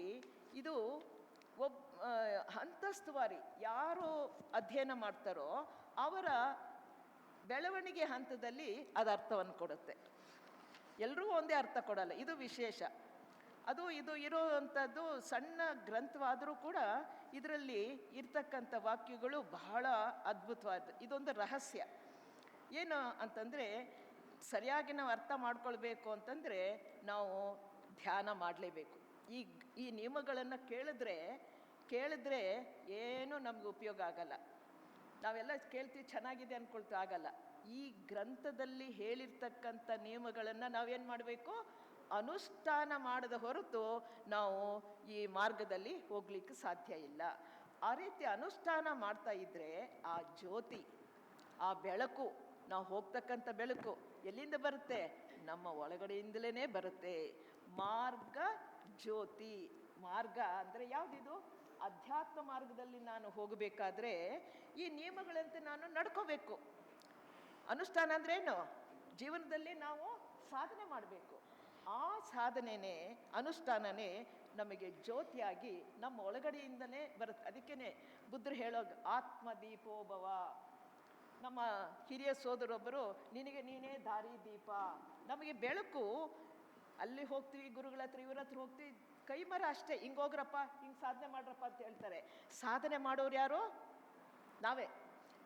ಇದು ಒಬ್ ಆ, ಹಂತಸ್ತುವಾರಿ ಯಾರು ಅಧ್ಯಯನ ಮಾಡ್ತಾರೋ ಅವರ ಬೆಳವಣಿಗೆ ಹಂತದಲ್ಲಿ ಅದು ಅರ್ಥವನ್ನು ಕೊಡುತ್ತೆ. ಎಲ್ರಿಗೂ ಒಂದೇ ಅರ್ಥ ಕೊಡಲ್ಲ ಇದು ವಿಶೇಷ. ಅದು ಇದು ಇರೋವಂಥದ್ದು ಸಣ್ಣ ಗ್ರಂಥವಾದರೂ ಕೂಡ ಇದರಲ್ಲಿ ಇರ್ತಕ್ಕಂಥ ವಾಕ್ಯಗಳು ಬಹಳ ಅದ್ಭುತವಾದ ಇದೊಂದು ರಹಸ್ಯ. ಏನು ಅಂತಂದರೆ ಸರಿಯಾಗಿ ನಾವು ಅರ್ಥ ಮಾಡ್ಕೊಳ್ಬೇಕು ಅಂತಂದರೆ ನಾವು ಧ್ಯಾನ ಮಾಡಲೇಬೇಕು. ಈ ಈ ನಿಯಮಗಳನ್ನು ಕೇಳಿದ್ರೆ ಕೇಳಿದ್ರೆ ಏನೂ ನಮ್ಗೆ ಉಪಯೋಗ ಆಗಲ್ಲ. ನಾವೆಲ್ಲ ಕೇಳ್ತೀವಿ, ಚೆನ್ನಾಗಿದೆ ಅಂದ್ಕೊಳ್ತೀವಿ ಆಗಲ್ಲ. ಈ ಗ್ರಂಥದಲ್ಲಿ ಹೇಳಿರ್ತಕ್ಕಂಥ ನಿಯಮಗಳನ್ನು ನಾವೇನು ಮಾಡಬೇಕು? ಅನುಷ್ಠಾನ ಮಾಡದ ಹೊರತು ನಾವು ಈ ಮಾರ್ಗದಲ್ಲಿ ಹೋಗ್ಲಿಕ್ಕೆ ಸಾಧ್ಯ ಇಲ್ಲ. ಆ ರೀತಿ ಅನುಷ್ಠಾನ ಮಾಡ್ತಾ ಇದ್ದರೆ ಆ ಜ್ಯೋತಿ, ಆ ಬೆಳಕು, ನಾವು ಹೋಗ್ತಕ್ಕಂಥ ಬೆಳಕು ಎಲ್ಲಿಂದ ಬರುತ್ತೆ? ನಮ್ಮ ಒಳಗಡೆಯಿಂದಲೇ ಬರುತ್ತೆ. ಮಾರ್ಗ ಜ್ಯೋತಿ. ಮಾರ್ಗ ಅಂದರೆ ಯಾವುದಿದು? ಅಧ್ಯಾತ್ಮ ಮಾರ್ಗದಲ್ಲಿ ನಾನು ಹೋಗಬೇಕಾದ್ರೆ ಈ ನಿಯಮಗಳಂತೆ ನಾನು ನಡ್ಕೋಬೇಕು. ಅನುಷ್ಠಾನ ಅಂದ್ರೆ ಏನು? ಜೀವನದಲ್ಲಿ ನಾವು ಸಾಧನೆ ಮಾಡಬೇಕು. ಆ ಸಾಧನೆನೇ, ಅನುಷ್ಠಾನನೇ ನಮಗೆ ಜ್ಯೋತಿಯಾಗಿ ನಮ್ಮ ಒಳಗಡೆಯಿಂದನೇ ಬರುತ್ತೆ. ಅದಕ್ಕೇನೆ ಬುದ್ಧರು ಹೇಳೋ ಆತ್ಮದೀಪೋಭವ. ನಮ್ಮ ಹಿರಿಯ ಸೋದರೊಬ್ಬರು, ನಿನಗೆ ನೀನೇ ದಾರಿ ದೀಪ. ನಮಗೆ ಬೆಳಕು. ಅಲ್ಲಿ ಹೋಗ್ತೀವಿ, ಗುರುಗಳ ಹತ್ರ, ಇವ್ರ ಹತ್ರ ಹೋಗ್ತೀವಿ. ಕೈ ಮರ ಅಷ್ಟೇ. ಹಿಂಗೆ ಹೋಗ್ರಪ್ಪ, ಹಿಂಗೆ ಸಾಧನೆ ಮಾಡ್ರಪ್ಪ ಅಂತ ಹೇಳ್ತಾರೆ. ಸಾಧನೆ ಮಾಡೋರು ಯಾರು? ನಾವೇ.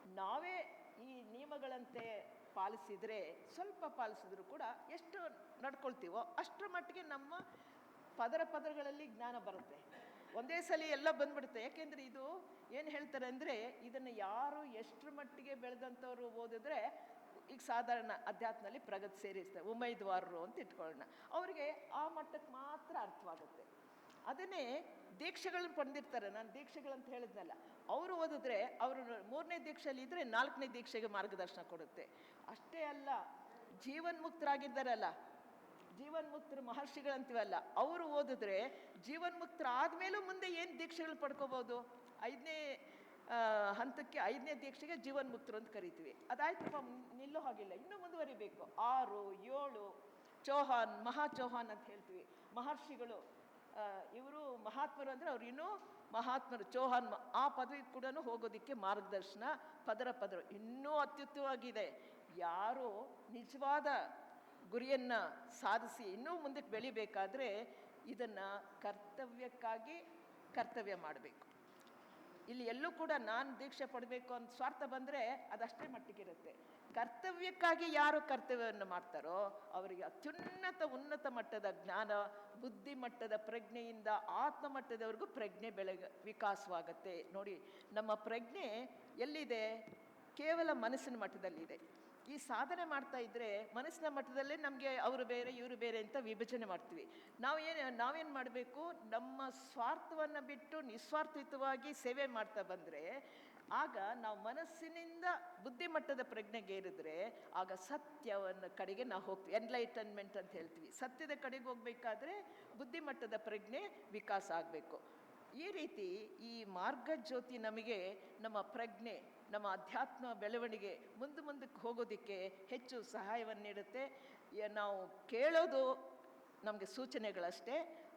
ನಾವೇ ಈ ನಿಯಮಗಳಂತೆ ಪಾಲಿಸಿದರೆ, ಸ್ವಲ್ಪ ಪಾಲಿಸಿದ್ರು ಕೂಡ ಎಷ್ಟು ನಡ್ಕೊಳ್ತೀವೋ, ಅಷ್ಟರ ಮಟ್ಟಿಗೆ ನಮ್ಮ ಪದರ ಪದರಗಳಲ್ಲಿ ಜ್ಞಾನ ಬರುತ್ತೆ. ಒಂದೇ ಸಲ ಎಲ್ಲ ಬಂದ್ಬಿಡುತ್ತೆ. ಯಾಕೆಂದ್ರೆ ಇದು ಏನು ಹೇಳ್ತಾರೆ ಅಂದರೆ ಇದನ್ನು ಯಾರು ಎಷ್ಟರ ಮಟ್ಟಿಗೆ ಬೆಳೆದಂಥವ್ರು ಓದಿದ್ರೆ ಈಗ ಸಾಧಾರಣ ಅಧ್ಯಾತ್ಮದಲ್ಲಿ ಪ್ರಗತಿ ಸೇರಿಸ್ತಾರೆ ಉಮೇದ್ವಾರರು ಅಂತ ಇಟ್ಕೊಳ್ಳೋಣ. ಅವರಿಗೆ ಆ ಮಟ್ಟಕ್ಕೆ ಮಾತ್ರ ಅರ್ಥವಾಗುತ್ತೆ. ಅದನ್ನೇ ದೀಕ್ಷೆಗಳನ್ನ ಪಡೆದಿರ್ತಾರೆ. ನಾನು ದೀಕ್ಷೆಗಳಂತ ಹೇಳಿದ್ನಲ್ಲ, ಅವರು ಓದಿದ್ರೆ ಅವರು ಮೂರನೇ ದೀಕ್ಷೆಯಲ್ಲಿ ಇದ್ದರೆ ನಾಲ್ಕನೇ ದೀಕ್ಷೆಗೆ ಮಾರ್ಗದರ್ಶನ ಕೊಡುತ್ತೆ. ಅಷ್ಟೇ ಅಲ್ಲ, ಜೀವನ್ಮುಕ್ತರಾಗಿದ್ದಾರಲ್ಲ ಜೀವನ್ಮುಕ್ತರು ಮಹರ್ಷಿಗಳಂತೀವಲ್ಲ, ಅವರು ಓದಿದ್ರೆ ಜೀವನ್ಮುಕ್ತರು ಆದಮೇಲೂ ಮುಂದೆ ಏನು ದೀಕ್ಷೆಗಳು ಪಡ್ಕೋಬೋದು? ಐದನೇ ಹಂತಕ್ಕೆ ಐದನೇ ದೀಕ್ಷೆಗೆ ಜೀವನ್ಮುಕ್ತರು ಅಂತ ಕರಿತೀವಿ. ಅದಾಯ್ತಪ್ಪ, ನಿಲ್ಲೋ ಹಾಗಿಲ್ಲ, ಇನ್ನೂ ಮುಂದುವರಿಬೇಕು. ಆರು, ಏಳು ಚೌಹಾನ್ ಮಹಾ ಚೌಹಾನ್ ಅಂತ ಹೇಳ್ತೀವಿ. ಮಹರ್ಷಿಗಳು ಇವರು ಮಹಾತ್ಮರು ಅಂದರೆ ಅವ್ರು ಇನ್ನೂ ಮಹಾತ್ಮರು. ಚೌಹಾನ್ ಆ ಪದವಿ ಕೂಡ ಹೋಗೋದಕ್ಕೆ ಮಾರ್ಗದರ್ಶನ ಪದರ ಪದರ ಇನ್ನೂ ಅತ್ಯುತ್ತಮವಾಗಿದೆ. ಯಾರು ನಿಜವಾದ ಗುರಿಯನ್ನು ಸಾಧಿಸಿ ಇನ್ನೂ ಮುಂದಕ್ಕೆ ಬೆಳಿಬೇಕಾದ್ರೆ ಇದನ್ನು ಕರ್ತವ್ಯಕ್ಕಾಗಿ ಕರ್ತವ್ಯ ಮಾಡಬೇಕು. ಇಲ್ಲಿ ಎಲ್ಲೂ ಕೂಡ ನಾನು ದೀಕ್ಷೆ ಪಡಬೇಕು ಅಂತ ಸ್ವಾರ್ಥ ಬಂದರೆ ಅದಷ್ಟೇ ಮಟ್ಟಿಗಿರುತ್ತೆ ಕರ್ತವ್ಯಕ್ಕಾಗಿ ಯಾರು ಕರ್ತವ್ಯವನ್ನು ಮಾಡ್ತಾರೋ ಅವರಿಗೆ ಅತ್ಯುನ್ನತ ಉನ್ನತ ಮಟ್ಟದ ಜ್ಞಾನ, ಬುದ್ಧಿ ಮಟ್ಟದ ಪ್ರಜ್ಞೆಯಿಂದ ಆತ್ಮ ಮಟ್ಟದವರೆಗೂ ಪ್ರಜ್ಞೆ ಬೆಳಗ ವಿಕಾಸವಾಗತ್ತೆ. ನೋಡಿ, ನಮ್ಮ ಪ್ರಜ್ಞೆ ಎಲ್ಲಿದೆ? ಕೇವಲ ಮನಸ್ಸಿನ ಮಟ್ಟದಲ್ಲಿದೆ. ಈ ಸಾಧನೆ ಮಾಡ್ತಾ ಇದ್ರೆ ಮನಸ್ಸಿನ ಮಟ್ಟದಲ್ಲೇ ನಮಗೆ ಅವರು ಬೇರೆ, ಇವರು ಬೇರೆ ಅಂತ ವಿಭಜನೆ ಮಾಡ್ತೀವಿ. ನಾವು ಏನು, ನಾವೇನು ಮಾಡಬೇಕು? ನಮ್ಮ ಸ್ವಾರ್ಥವನ್ನು ಬಿಟ್ಟು ನಿಸ್ವಾರ್ಥಿತವಾಗಿ ಸೇವೆ ಮಾಡ್ತಾ ಬಂದರೆ, ಆಗ ನಾವು ಮನಸ್ಸಿನಿಂದ ಬುದ್ಧಿಮಟ್ಟದ ಪ್ರಜ್ಞೆಗೆ ಏರಿದ್ರೆ ಆಗ ಸತ್ಯವನ್ನು ಕಡೆಗೆ ನಾವು ಹೋಗ್ತೀವಿ. ಎನ್ಲೈಟನ್ಮೆಂಟ್ ಅಂತ ಹೇಳ್ತೀವಿ. ಸತ್ಯದ ಕಡೆಗೆ ಹೋಗ್ಬೇಕಾದ್ರೆ ಬುದ್ಧಿಮಟ್ಟದ ಪ್ರಜ್ಞೆ ವಿಕಾಸ ಆಗಬೇಕು. ಈ ರೀತಿ ಈ ಮಾರ್ಗಜ್ಯೋತಿ ನಮಗೆ ನಮ್ಮ ಪ್ರಜ್ಞೆ ನಮ್ಮ ಅಧ್ಯಾತ್ಮ ಬೆಳವಣಿಗೆ ಮುಂದೆ ಮುಂದಕ್ಕೆ ಹೋಗೋದಕ್ಕೆ ಹೆಚ್ಚು ಸಹಾಯವನ್ನು ನೀಡುತ್ತೆ. ನಾವು ಕೇಳೋದು ನಮಗೆ ಸೂಚನೆಗಳಷ್ಟೇ.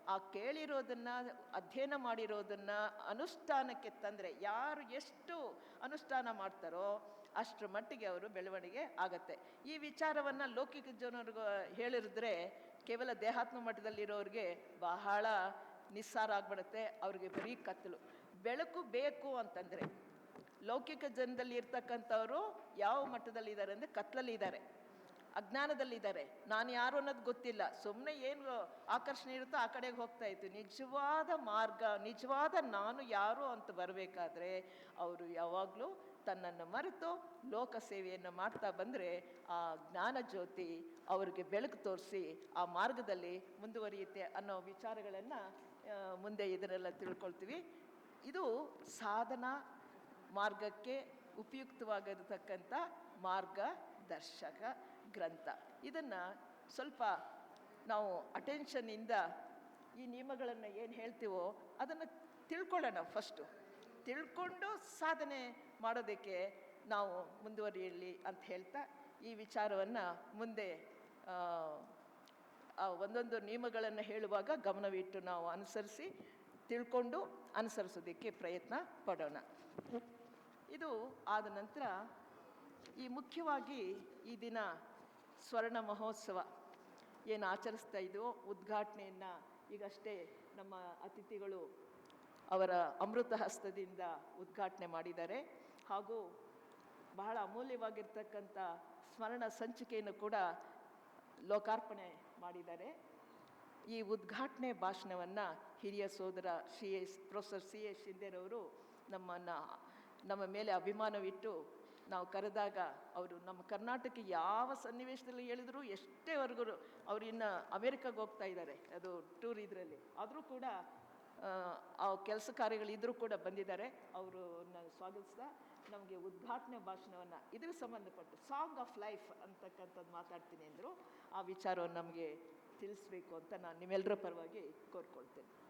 ಆ ಕೇಳಿರೋದನ್ನು, ಅಧ್ಯಯನ ಮಾಡಿರೋದನ್ನು ಅನುಷ್ಠಾನಕ್ಕೆ ತಂದರೆ ಯಾರು ಎಷ್ಟು ಅನುಷ್ಠಾನ ಮಾಡ್ತಾರೋ ಅಷ್ಟರ ಮಟ್ಟಿಗೆ ಅವರು ಬೆಳವಣಿಗೆ ಆಗತ್ತೆ. ಈ ವಿಚಾರವನ್ನು ಲೌಕಿಕ ಜನರಿಗೂ ಹೇಳಿರಿದ್ರೆ ಕೇವಲ ದೇಹಾತ್ಮ ಮಟ್ಟದಲ್ಲಿರೋರಿಗೆ ಬಹಳ ನಿಸ್ಸಾರ ಆಗ್ಬಿಡುತ್ತೆ. ಅವ್ರಿಗೆ ಬರೀ ಕತ್ತಲು. ಬೆಳಕು ಬೇಕು ಅಂತಂದರೆ ಲೌಕಿಕ ಜನದಲ್ಲಿ ಇರ್ತಕ್ಕಂಥವರು ಯಾವ ಮಟ್ಟದಲ್ಲಿ ಇದ್ದಾರೆ ಅಂದರೆ ಕತ್ಲಲ್ಲಿ ಇದ್ದಾರೆ ಅಜ್ಞಾನದಲ್ಲಿದ್ದಾರೆ. ನಾನು ಯಾರು ಅನ್ನೋದು ಗೊತ್ತಿಲ್ಲ. ಸುಮ್ಮನೆ ಏನು ಆಕರ್ಷಣೆ ಇರುತ್ತೋ ಆ ಕಡೆಗೆ ಹೋಗ್ತಾ ಇತ್ತು ನಿಜವಾದ ಮಾರ್ಗ, ನಿಜವಾದ ನಾನು ಯಾರು ಅಂತ ಬರಬೇಕಾದ್ರೆ ಅವರು ಯಾವಾಗಲೂ ತನ್ನನ್ನು ಮರೆತು ಲೋಕ ಸೇವೆಯನ್ನು ಮಾಡ್ತಾ ಬಂದರೆ ಆ ಜ್ಞಾನ ಜ್ಯೋತಿ ಅವರಿಗೆ ಬೆಳಕು ತೋರಿಸಿ ಆ ಮಾರ್ಗದಲ್ಲಿ ಮುಂದುವರಿಯುತ್ತೆ ಅನ್ನೋ ವಿಚಾರಗಳನ್ನು ಮುಂದೆ ಇದನ್ನೆಲ್ಲ ತಿಳ್ಕೊಳ್ತೀವಿ. ಇದು ಸಾಧನಾ ಮಾರ್ಗಕ್ಕೆ ಉಪಯುಕ್ತವಾಗಿರತಕ್ಕಂಥ ಮಾರ್ಗದರ್ಶಕ ಗ್ರಂಥ. ಇದನ್ನು ಸ್ವಲ್ಪ ನಾವು ಅಟೆನ್ಷನ್ನಿಂದ ಈ ನಿಯಮಗಳನ್ನು ಏನು ಹೇಳ್ತೀವೋ ಅದನ್ನು ತಿಳ್ಕೊಳ್ಳೋಣ ಫಸ್ಟು ತಿಳ್ಕೊಂಡು ಸಾಧನೆ ಮಾಡೋದಕ್ಕೆ ನಾವು ಮುಂದುವರಿಯಲಿ ಅಂತ ಹೇಳ್ತಾ ಈ ವಿಚಾರವನ್ನು ಮುಂದೆ ಒಂದೊಂದು ನಿಯಮಗಳನ್ನು ಹೇಳುವಾಗ ಗಮನವಿಟ್ಟು ನಾವು ಅನುಸರಿಸಿ ತಿಳ್ಕೊಂಡು ಅನುಸರಿಸೋದಕ್ಕೆ ಪ್ರಯತ್ನ ಪಡೋಣ. ಇದು ಆದ ನಂತರ ಈ ಮುಖ್ಯವಾಗಿ ಈ ದಿನ ಸ್ವರ್ಣ ಮಹೋತ್ಸವ. ಏನು ಆಚರಿಸ್ತಾ ಇದೆಯೋ ಉದ್ಘಾಟನೆಯನ್ನು ಈಗಷ್ಟೇ ನಮ್ಮ ಅತಿಥಿಗಳು ಅವರ ಅಮೃತ ಹಸ್ತದಿಂದ ಉದ್ಘಾಟನೆ ಮಾಡಿದ್ದಾರೆ. ಹಾಗೂ ಬಹಳ ಅಮೂಲ್ಯವಾಗಿರ್ತಕ್ಕಂಥ ಸ್ಮರಣ ಸಂಚಿಕೆಯನ್ನು ಕೂಡ ಲೋಕಾರ್ಪಣೆ ಮಾಡಿದ್ದಾರೆ. ಈ ಉದ್ಘಾಟನೆ ಭಾಷಣವನ್ನು ಹಿರಿಯ ಸೋದರ C S, professor C S ಶಿಂದೆರವರು ನಮ್ಮನ್ನು ನಮ್ಮ ಮೇಲೆ ಅಭಿಮಾನವಿಟ್ಟು ನಾವು ಕರೆದಾಗ ಅವರು ನಮ್ಮ ಕರ್ನಾಟಕ ಯಾವ ಸನ್ನಿವೇಶದಲ್ಲಿ ಹೇಳಿದ್ರು ಎಷ್ಟೇವರೆಗೂ ಅವರು ಇನ್ನು ಅಮೇರಿಕಾಗೆ ಹೋಗ್ತಾ ಇದ್ದಾರೆ. ಅದು ಟೂರ್ ಇದರಲ್ಲಿ. ಆದರೂ ಕೂಡ ಆ, ಕೆಲಸ ಕಾರ್ಯಗಳಿದ್ರೂ ಕೂಡ ಬಂದಿದ್ದಾರೆ. ಅವರು ಸ್ವಾಗತಿಸ್ತಾ ನಮಗೆ ಉದ್ಘಾಟನೆ ಭಾಷಣವನ್ನು ಇದಕ್ಕೆ ಸಂಬಂಧಪಟ್ಟು ಸಾಂಗ್ ಆಫ್ ಲೈಫ್ ಅಂತಕ್ಕಂಥದ್ದು ಮಾತಾಡ್ತೀನಿ ಅಂದರು. ಆ ವಿಚಾರವನ್ನು ನಮಗೆ ತಿಳಿಸ್ಬೇಕು ಅಂತ ನಾನು ನಿಮ್ಮೆಲ್ಲರ ಪರವಾಗಿ ಕೋರ್ಕೊಳ್ತೇನೆ.